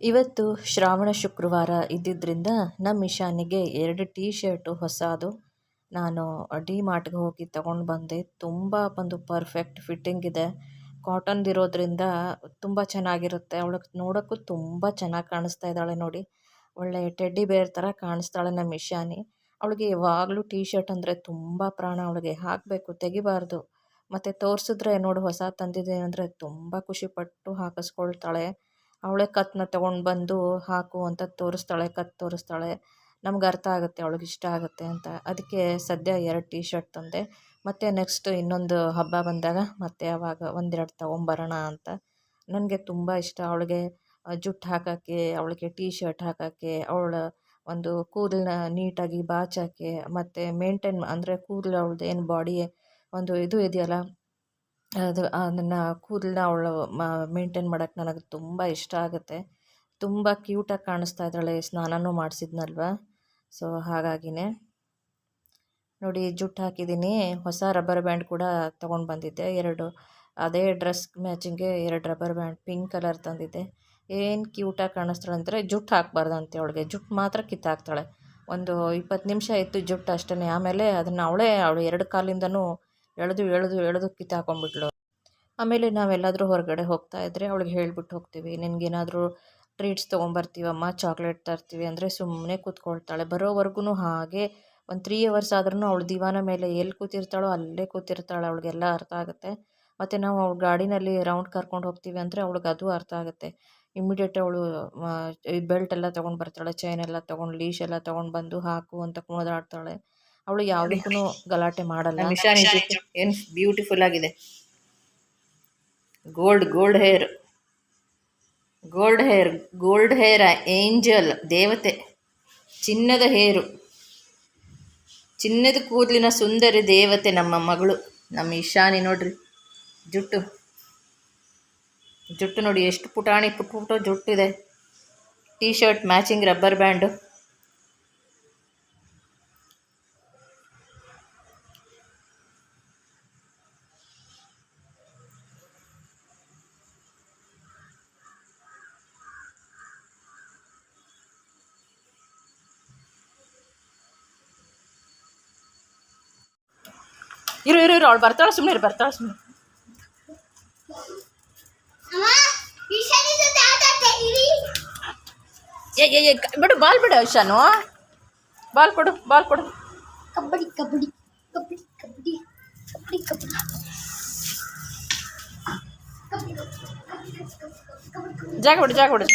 ಇವತ್ತು ಶ್ರಾವಣ ಶುಕ್ರವಾರ ಇದ್ದಿದ್ದರಿಂದ ನಮ್ಮ ಇಶಾನಿಗೆ ಎರಡು ಟೀ ಶರ್ಟು ಹೊಸದು ನಾನು ಡಿ ಮಾರ್ಟ್ಗೆ ಹೋಗಿ ತಗೊಂಡು ಬಂದೆ. ತುಂಬ ಒಂದು ಪರ್ಫೆಕ್ಟ್ ಫಿಟ್ಟಿಂಗ್ ಇದೆ. ಕಾಟನ್ದಿರೋದ್ರಿಂದ ತುಂಬ ಚೆನ್ನಾಗಿರುತ್ತೆ. ಅವಳಿಗೆ ನೋಡೋಕ್ಕೂ ತುಂಬ ಚೆನ್ನಾಗಿ ಕಾಣಿಸ್ತಾ ಇದ್ದಾಳೆ ನೋಡಿ. ಒಳ್ಳೆ ಟೆಡ್ಡಿ ಬೇರ್ ಥರ ಕಾಣಿಸ್ತಾಳೆ ನಮ್ಮ ಇಶಾನಿ ಅವಳಿಗೆ ಯಾವಾಗಲೂ ಟೀ ಶರ್ಟ್ ಅಂದರೆ ತುಂಬ ಪ್ರಾಣ. ಅವಳಿಗೆ ಹಾಕಬೇಕು, ತೆಗಿಬಾರ್ದು. ಮತ್ತು ತೋರಿಸಿದ್ರೆ ನೋಡು ಹೊಸ ತಂದಿದ್ದೀನಿ ಅಂದರೆ ತುಂಬ ಖುಷಿಪಟ್ಟು ಹಾಕಿಸ್ಕೊಳ್ತಾಳೆ. ಅವಳೇ ಕತ್ತನ್ನ ತಗೊಂಡು ಬಂದು ಹಾಕು ಅಂತ ತೋರಿಸ್ತಾಳೆ ಕತ್ತು ತೋರಿಸ್ತಾಳೆ. ನಮ್ಗೆ ಅರ್ಥ ಆಗುತ್ತೆ, ಅವಳಿಗೆ ಇಷ್ಟ ಆಗುತ್ತೆ ಅಂತ. ಅದಕ್ಕೆ ಸದ್ಯ ಎರಡು ಟೀ ಶರ್ಟ್ ತಂದೆ. ಮತ್ತು ನೆಕ್ಸ್ಟ್ ಇನ್ನೊಂದು ಹಬ್ಬ ಬಂದಾಗ ಮತ್ತೆ ಆವಾಗ ಒಂದೆರಡು ತೊಗೊಂಬರೋಣ ಅಂತ. ನನಗೆ ತುಂಬ ಇಷ್ಟ. ಅವಳಿಗೆ ಜುಟ್ಟು ಹಾಕೋಕ್ಕೆ, ಅವಳಿಗೆ ಟೀ ಶರ್ಟ್ ಹಾಕೋಕ್ಕೆ, ಅವಳ ಒಂದು ಕೂದಲನ್ನ ನೀಟಾಗಿ ಬಾಚೋಕ್ಕೆ ಮತ್ತು ಮೇಂಟೈನ್ ಅಂದರೆ ಕೂದಲು ಅವಳದ್ದು ಏನು ಬಾಡಿ ಒಂದು ಇದು ಇದೆಯಲ್ಲ ಅದು ನನ್ನ ಕೂದಲನ್ನ ಅವಳು ಮೇಂಟೈನ್ ಮಾಡೋಕ್ಕೆ ನನಗೆ ತುಂಬ ಇಷ್ಟ ಆಗುತ್ತೆ. ತುಂಬ ಕ್ಯೂಟಾಗಿ ಕಾಣಿಸ್ತಾ ಇದ್ದಾಳೆ, ಸ್ನಾನನೂ ಮಾಡಿಸಿದ್ನಲ್ವ? ಸೊ ಹಾಗಾಗಿನೇ. ನೋಡಿ ಜುಟ್ಟು ಹಾಕಿದ್ದೀನಿ. ಹೊಸ ರಬ್ಬರ್ ಬ್ಯಾಂಡ್ ಕೂಡ ತೊಗೊಂಡು ಬಂದಿದ್ದೆ. ಎರಡು, ಅದೇ ಡ್ರೆಸ್ ಮ್ಯಾಚಿಂಗ್ಗೆ ಎರಡು ರಬ್ಬರ್ ಬ್ಯಾಂಡ್ ಪಿಂಕ್ ಕಲರ್ ತಂದಿದ್ದೆ. ಏನು ಕ್ಯೂಟಾಗಿ ಕಾಣಿಸ್ತಾಳೆ ಅಂದರೆ ಜುಟ್ಟು ಹಾಕ್ಬಾರ್ದಂತೆ ಅವಳಿಗೆ. ಜುಟ್ಟು ಮಾತ್ರ ಕಿತ್ತಾಕ್ತಾಳೆ. ಒಂದು ಇಪ್ಪತ್ತು ನಿಮಿಷ ಇತ್ತು ಜುಟ್ಟು ಅಷ್ಟೇ ಆಮೇಲೆ ಅದನ್ನು ಅವಳೇ, ಅವಳು ಎರಡು ಕಾಲಿಂದನೂ ಎಳೆದು ಎಳೆದು ಎಳೆದು ಕಿತ್ತಾಕೊಂಡ್ಬಿಟ್ಳು ಆಮೇಲೆ ನಾವೆಲ್ಲಾದರೂ ಹೊರಗಡೆ ಹೋಗ್ತಾ ಇದ್ದರೆ ಅವಳಿಗೆ ಹೇಳ್ಬಿಟ್ಟು ಹೋಗ್ತೀವಿ, ನಿನಗೇನಾದರೂ ಟ್ರೀಟ್ಸ್ ತೊಗೊಂಬರ್ತೀವಮ್ಮ ಚಾಕ್ಲೇಟ್ ತರ್ತೀವಿ ಅಂದರೆ ಸುಮ್ಮನೆ ಕೂತ್ಕೊಳ್ತಾಳೆ. ಬರೋವರೆಗೂ ಹಾಗೆ ಒಂದು ತ್ರೀ ಅವರ್ಸ್ ಆದ್ರೂ ಅವಳು ದಿವಾನ ಮೇಲೆ ಎಲ್ಲಿ ಕೂತಿರ್ತಾಳೋ ಅಲ್ಲೇ ಕೂತಿರ್ತಾಳೆ, ಅವಳಿಗೆಲ್ಲ ಅರ್ಥ ಆಗುತ್ತೆ. ಮತ್ತು ನಾವು ಅವಳು ಗಾಡಿನಲ್ಲಿ ರೌಂಡ್ ಕರ್ಕೊಂಡು ಹೋಗ್ತೀವಿ ಅಂದರೆ ಅವಳಿಗೆ ಅದು ಅರ್ಥ ಆಗುತ್ತೆ. ಇಮ್ಮಿಡಿಯೇಟ್ ಅವಳು ಬೆಲ್ಟ್ ಎಲ್ಲ ತೊಗೊಂಡು ಬರ್ತಾಳೆ ಚೈನ್ ಎಲ್ಲ ತೊಗೊಂಡು ಲೀಶ್ ಎಲ್ಲ ತೊಗೊಂಡು ಬಂದು ಹಾಕು ಅಂತ ಕುಣಿದಾಡ್ತಾಳೆ. ಅವಳು ಯಾವುದಕ್ಕೂ ಗಲಾಟೆ ಮಾಡಲ್ಲ. ಏನು ಬ್ಯೂಟಿಫುಲ್ ಆಗಿದೆ. Gold gold hair gold hair gold hair angel ದೇವತೆ. ಚಿನ್ನದ ಹೇರು ಚಿನ್ನದ ಕೂದಲಿನ ಸುಂದರಿ ದೇವತೆ ನಮ್ಮ ಮಗಳು. ನಮ್ಮ ಇಶಾನಿ ನೋಡ್ರಿ, ಜುಟ್ಟು. ಜುಟ್ಟು ನೋಡಿ, ಎಷ್ಟು ಪುಟಾಣಿ ಪುಟ್ ಜುಟ್ಟು ಜುಟ್ಟಿದೆ. T shirt matching rubber band ಇರು ಇರು ಇರು ಅವಳು ಬರ್ತಾಳೆ ಸುಮ್ಮನೆ ಇರು ಬರ್ತಾಳೆ ಸುಮ್ಮನೆ ಏ ಏ ಏ ಬಿಡು ಬಾಲ್ ಬಿಡು ಇಶಾನು ಬಾಲ್ ಕೊಡು ಬಾಲ್ ಕೊಡು ಕಬಡ್ಡಿ ಕಬಡ್ಡಿ ಕಬಡ್ಡಿ ಕಬಡ್ಡಿ ಕಬಡ್ಡಿ ಕಬಡ್ಡಿ ಜಾಗ ಬಿಡು ಜಾಗ ಬಿಡು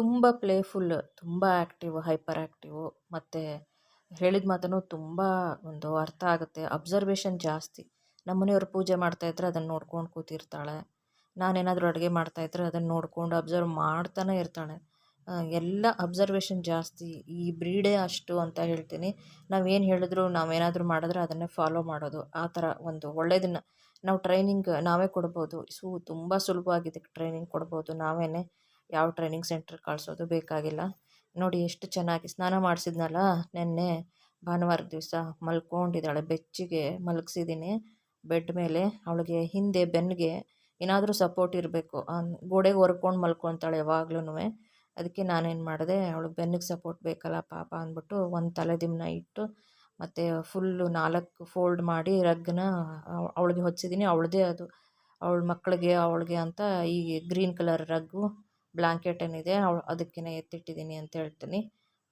ತುಂಬ ಪ್ಲೇಫುಲ್ ತುಂಬ ಆ್ಯಕ್ಟಿವ್ ಹೈಪರ್ ಆ್ಯಕ್ಟಿವು ಮತ್ತು ಹೇಳಿದ ಮಾತನ್ನು ತುಂಬ ಒಂದು ಅರ್ಥ ಆಗುತ್ತೆ. ಅಬ್ಸರ್ವೇಷನ್ ಜಾಸ್ತಿ. ನಮ್ಮನೆಯವ್ರು ಪೂಜೆ ಮಾಡ್ತಾಯಿದ್ರೆ ಅದನ್ನು ನೋಡ್ಕೊಂಡು ಕೂತಿರ್ತಾಳೆ. ನಾನೇನಾದರೂ ಅಡುಗೆ ಮಾಡ್ತಾಯಿದ್ರೆ ಅದನ್ನು ನೋಡ್ಕೊಂಡು ಅಬ್ಸರ್ವ್ ಮಾಡ್ತಾನೆ ಇರ್ತಾಳೆ. ಎಲ್ಲ ಅಬ್ಸರ್ವೇಷನ್ ಜಾಸ್ತಿ. ಈ ಬ್ರೀಡೇ ಅಷ್ಟು ಅಂತ ಹೇಳ್ತೀನಿ. ನಾವೇನು ಹೇಳಿದ್ರು, ನಾವೇನಾದರೂ ಮಾಡಿದ್ರೆ ಅದನ್ನೇ ಫಾಲೋ ಮಾಡೋದು. ಆ ಥರ ಒಂದು ಒಳ್ಳೆಯದನ್ನು ನಾವು ಟ್ರೈನಿಂಗ್ ನಾವೇ ಕೊಡ್ಬೋದು. ಸು, ತುಂಬ ಸುಲಭವಾಗಿದೆ ಟ್ರೈನಿಂಗ್ ಕೊಡ್ಬೋದು ನಾವೇ ಯಾವ ಟ್ರೈನಿಂಗ್ ಸೆಂಟರ್ ಕಳಿಸೋದು ಬೇಕಾಗಿಲ್ಲ. ನೋಡಿ ಎಷ್ಟು ಚೆನ್ನಾಗಿ ಸ್ನಾನ ಮಾಡಿಸಿದ್ನಲ್ಲ ನೆನ್ನೆ ಭಾನುವಾರ ದಿವಸ ಮಲ್ಕೊಂಡಿದ್ದಾಳೆ, ಬೆಚ್ಚಿಗೆ ಮಲಗಿಸಿದ್ದೀನಿ. ಬೆಡ್ ಮೇಲೆ ಅವಳಿಗೆ ಹಿಂದೆ ಬೆನ್ನಿಗೆ ಏನಾದರೂ ಸಪೋರ್ಟ್ ಇರಬೇಕು. ಗೋಡೆಗೆ ಹೊರ್ಕೊಂಡು ಮಲ್ಕೊತಾಳೆ ಯಾವಾಗ್ಲೂ ಅದಕ್ಕೆ ನಾನೇನು ಮಾಡಿದೆ ಅವಳು ಬೆನ್ನಿಗೆ ಸಪೋರ್ಟ್ ಬೇಕಲ್ಲ ಪಾಪ ಅಂದ್ಬಿಟ್ಟು ಒಂದು ತಲೆ ದಿಮ್ನ ಇಟ್ಟು ಮತ್ತು ಫುಲ್ಲು ನಾಲ್ಕು ಫೋಲ್ಡ್ ಮಾಡಿ ರಗ್ಗನ್ನ ಅವಳಿಗೆ ಹೊಚ್ಚಿದ್ದೀನಿ. ಅವಳದೇ ಅದು. ಅವಳ ಮಕ್ಕಳಿಗೆ, ಅವಳಿಗೆ ಅಂತ ಈ ಗ್ರೀನ್ ಕಲರ್ ರಗ್ಗು ಬ್ಲ್ಯಾಂಕೆಟ್ ಏನಿದೆ, ಅವಳು ಅದಕ್ಕೇ ಎತ್ತಿಟ್ಟಿದ್ದೀನಿ ಅಂತ ಹೇಳ್ತೀನಿ.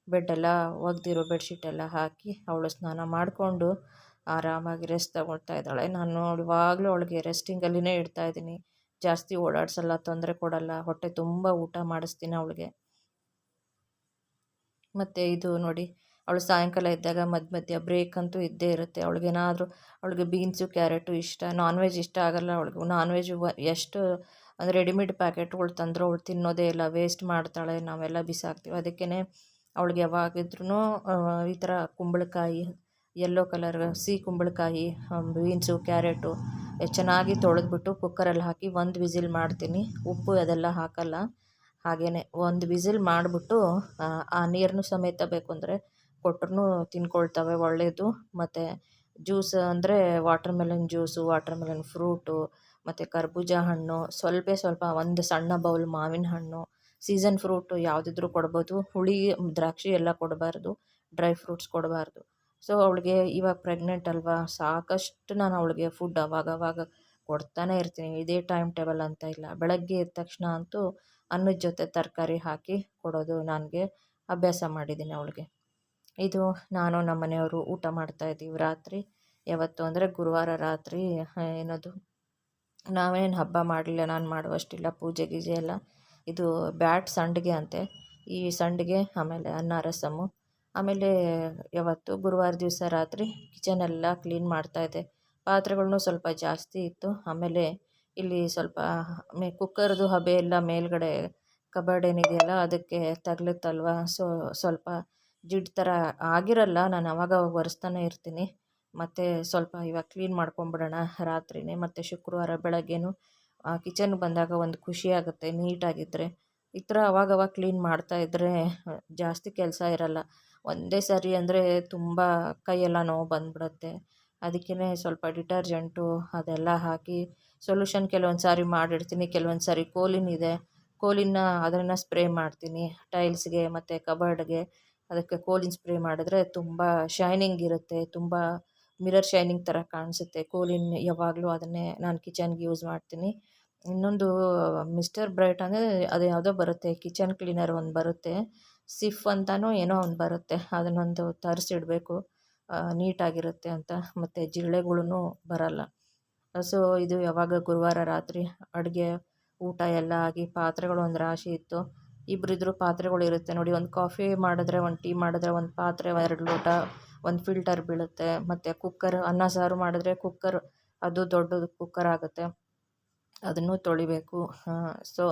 ಬೆಡ್ಡೆಲ್ಲ ಒಗೆದಿರೋ ಬೆಡ್ಶೀಟೆಲ್ಲ ಹಾಕಿ ಅವಳು ಸ್ನಾನ ಮಾಡಿಕೊಂಡು ಆರಾಮಾಗಿ ರೆಸ್ಟ್ ತಗೊಳ್ತಾ ಇದ್ದಾಳೆ. ನಾನು ನೋಡುವಾಗಲೂ ಅವಳಿಗೆ ರೆಸ್ಟಿಂಗಲ್ಲಿನೇ ಇಡ್ತಾಯಿದ್ದೀನಿ ಜಾಸ್ತಿ ಓಡಾಡ್ಸಲ್ಲ, ತೊಂದರೆ ಕೊಡಲ್ಲ. ಹೊಟ್ಟೆ ತುಂಬ ಊಟ ಮಾಡಿಸ್ತೀನಿ ಅವಳಿಗೆ. ಮತ್ತು ಇದು ನೋಡಿ, ಅವಳು ಸಾಯಂಕಾಲ ಇದ್ದಾಗ ಮಧ್ಯ ಮಧ್ಯ ಬ್ರೇಕ್ ಅಂತೂ ಇದ್ದೇ ಇರುತ್ತೆ. ಅವಳಿಗೇನಾದರೂ, ಅವಳಿಗೆ ಬೀನ್ಸು, ಕ್ಯಾರೆಟು ಇಷ್ಟ, ನಾನ್ ವೆಜ್ ಇಷ್ಟ ಆಗಲ್ಲ ಅವಳಿಗೆ. ನಾನ್ ವೆಜ್ ಎಷ್ಟು ಅಂದರೆ ರೆಡಿಮೇಡ್ ಪ್ಯಾಕೆಟ್ಗಳು ತಂದರೆ ಅವಳು ತಿನ್ನೋದೇ ಇಲ್ಲ ವೇಸ್ಟ್ ಮಾಡ್ತಾಳೆ, ನಾವೆಲ್ಲ ಬಿಸಾಕ್ತೀವಿ. ಅದಕ್ಕೇ ಅವಳಿಗೆ ಯಾವಾಗಿದ್ರೂ ಈ ಥರ ಕುಂಬಳಕಾಯಿ ಯೆಲ್ಲೋ ಕಲರ್ ಸಿಹಿ ಕುಂಬಳಕಾಯಿ ಬೀನ್ಸು ಕ್ಯಾರೆಟು ಚೆನ್ನಾಗಿ ತೊಳೆದ್ಬಿಟ್ಟು ಕುಕ್ಕರಲ್ಲಿ ಹಾಕಿ ಒಂದು ವಿಸಿಲ್ ಮಾಡ್ತೀನಿ. ಉಪ್ಪು ಅದೆಲ್ಲ ಹಾಕಲ್ಲ. ಹಾಗೆಯೇ ಒಂದು ವಿಸಿಲ್ ಮಾಡಿಬಿಟ್ಟು, ಆ ನೀರನ್ನು ಸಮೇತ ಬೇಕು ಅಂದರೆ ಕೊಟ್ರೂ ತಿನ್ಕೊಳ್ತವೆ ಒಳ್ಳೆಯದು ಮತ್ತು ಜ್ಯೂಸ್ ಅಂದರೆ watermelon juice watermelon fruit ಮತ್ತು ಕರ್ಬೂಜ ಹಣ್ಣು, ಸ್ವಲ್ಪ ಸ್ವಲ್ಪ ಒಂದು ಸಣ್ಣ ಬೌಲ್ ಮಾವಿನ ಹಣ್ಣು ಸೀಸನ್ ಫ್ರೂಟು ಯಾವುದಿದ್ರೂ ಕೊಡ್ಬೋದು. ಹುಳಿ, ದ್ರಾಕ್ಷಿ ಎಲ್ಲ ಕೊಡಬಾರ್ದು ಡ್ರೈ ಫ್ರೂಟ್ಸ್ ಕೊಡಬಾರ್ದು. ಸೊ ಅವಳಿಗೆ ಇವಾಗ ಪ್ರೆಗ್ನೆಂಟ್ ಅಲ್ವಾ, ಸಾಕಷ್ಟು ನಾನು ಅವಳಿಗೆ ಫುಡ್ ಅವಾಗ ಅವಾಗ ಕೊಡ್ತಾನೆ ಇರ್ತೀನಿ. ಇದೇ ಟೈಮ್ ಟೇಬಲ್ ಅಂತ ಇಲ್ಲ. ಬೆಳಗ್ಗೆ ಎದ್ದ ತಕ್ಷಣ ಅಂತೂ ಅನ್ನದ ಜೊತೆ ತರಕಾರಿ ಹಾಕಿ ಕೊಡೋದು ನನಗೆ ಅಭ್ಯಾಸ ಮಾಡಿದ್ದೀನಿ ಅವಳಿಗೆ. ಇದು ನಾನು ನಮ್ಮ ಮನೆಯವರು ಊಟ ಮಾಡ್ತಾಯಿದ್ದೀವಿ ರಾತ್ರಿ. ಯಾವತ್ತು ಅಂದರೆ ಗುರುವಾರ ರಾತ್ರಿ ಏನದು? ನಾವೇನು ಹಬ್ಬ ಮಾಡಲಿಲ್ಲ, ನಾನು ಮಾಡುವಷ್ಟಿಲ್ಲ, ಪೂಜೆ ಗೀಜೆ ಎಲ್ಲ. ಇದು ಬ್ಯಾಟ್ ಸಂಡಿಗೆ ಅಂತೆ. ಈ ಸಂಡಿಗೆ ಆಮೇಲೆ ಅನ್ನ ರಸಮ್ಮು ಆಮೇಲೆ ಯಾವತ್ತು ಗುರುವಾರ ದಿವಸ ರಾತ್ರಿ ಕಿಚನ್ ಎಲ್ಲ ಕ್ಲೀನ್ ಮಾಡ್ತಾಯಿದ್ದೆ ಪಾತ್ರೆಗಳನ್ನೂ ಸ್ವಲ್ಪ ಜಾಸ್ತಿ ಇತ್ತು. ಆಮೇಲೆ ಇಲ್ಲಿ ಸ್ವಲ್ಪ ಮೇ ಕುಕ್ಕರ್ದು ಹಬೆ ಎಲ್ಲ ಮೇಲ್ಗಡೆ ಕಬರ್ಡ್ ಏನಿದೆಯಲ್ಲ ಅದಕ್ಕೆ ತಗಲುತ್ತಲ್ವ? ಸೊ ಸ್ವಲ್ಪ ಜಿಡ್ ಥರ ಆಗಿರಲ್ಲ. ನಾನು ಅವಾಗ ಒರೆಸ್ತಾನೆ ಇರ್ತೀನಿ. ಮತ್ತು ಸ್ವಲ್ಪ ಇವಾಗ ಕ್ಲೀನ್ ಮಾಡ್ಕೊಂಬಿಡೋಣ ರಾತ್ರಿಯೇ ಮತ್ತು ಶುಕ್ರವಾರ ಬೆಳಗ್ಗೆಯೂ ಕಿಚನ್ಗೆ ಬಂದಾಗ ಒಂದು ಖುಷಿ ಆಗುತ್ತೆ ನೀಟಾಗಿದ್ದರೆ ಈ ಥರ ಅವಾಗವಾಗ ಕ್ಲೀನ್ ಮಾಡ್ತಾ ಇದ್ದರೆ ಜಾಸ್ತಿ ಕೆಲಸ ಇರಲ್ಲ. ಒಂದೇ ಸಾರಿ ಅಂದರೆ ತುಂಬ ಕೈಯೆಲ್ಲ ನೋವು ಬಂದುಬಿಡುತ್ತೆ. ಅದಕ್ಕೇ ಸ್ವಲ್ಪ ಡಿಟರ್ಜೆಂಟು ಅದೆಲ್ಲ ಹಾಕಿ ಸೊಲ್ಯೂಷನ್ ಕೆಲವೊಂದು ಸಾರಿ ಮಾಡಿಡ್ತೀನಿ, ಕೆಲವೊಂದು ಸಾರಿ ಕೋಲಿನ್ ಇದೆ. ಕೋಲಿನ ಅದನ್ನು ಸ್ಪ್ರೇ ಮಾಡ್ತೀನಿ. ಟೈಲ್ಸ್ಗೆ ಮತ್ತು ಕಬರ್ಡ್ಗೆ ಅದಕ್ಕೆ ಕೋಲಿನ ಸ್ಪ್ರೇ ಮಾಡಿದ್ರೆ ತುಂಬ ಶೈನಿಂಗ್ ಇರುತ್ತೆ, ತುಂಬ ಮಿರರ್ ಶೈನಿಂಗ್ ಥರ ಕಾಣಿಸುತ್ತೆ. ಕೋಲಿನ್ ಯಾವಾಗಲೂ ಅದನ್ನೇ ನಾನು ಕಿಚನ್ಗೆ ಯೂಸ್ ಮಾಡ್ತೀನಿ. ಇನ್ನೊಂದು ಮಿಸ್ಟರ್ ಬ್ರೈಟ್ ಅಂದರೆ ಅದು ಯಾವುದೋ ಬರುತ್ತೆ, ಕಿಚನ್ ಕ್ಲೀನರ್ ಒಂದು ಬರುತ್ತೆ. ಸಿಫ್ ಅಂತಲೂ ಏನೋ ಒಂದು ಬರುತ್ತೆ. ಅದನ್ನೊಂದು ತರಿಸಿಡಬೇಕು. ನೀಟಾಗಿರುತ್ತೆ ಅಂತ. ಮತ್ತು ಜಿರಳೆಗಳೂ ಬರಲ್ಲ. ಸೊ, ಇದು ಯಾವಾಗ ಗುರುವಾರ ರಾತ್ರಿ ಅಡುಗೆ, ಊಟ ಎಲ್ಲ ಆಗಿ ಪಾತ್ರೆಗಳು ಒಂದು ರಾಶಿ ಇತ್ತು. ಇಬ್ಬರಿದ್ರು ಪಾತ್ರೆಗಳು ಇರುತ್ತೆ ನೋಡಿ. ಒಂದು ಕಾಫಿ ಮಾಡಿದ್ರೆ, ಒಂದು ಟೀ ಮಾಡಿದ್ರೆ, ಒಂದು ಪಾತ್ರೆ ಎರಡು ಲೋಟ ಒಂದು ಫಿಲ್ಟರ್ ಬೀಳುತ್ತೆ, ಮತ್ತು ಕುಕ್ಕರ್ ಅನ್ನ ಸಾರು ಮಾಡಿದ್ರೆ ಕುಕ್ಕರ್ ಅದು ದೊಡ್ಡದು ಕುಕ್ಕರ್ ಆಗುತ್ತೆ. ಅದನ್ನು ತೊಳಿಬೇಕು. ಸೊ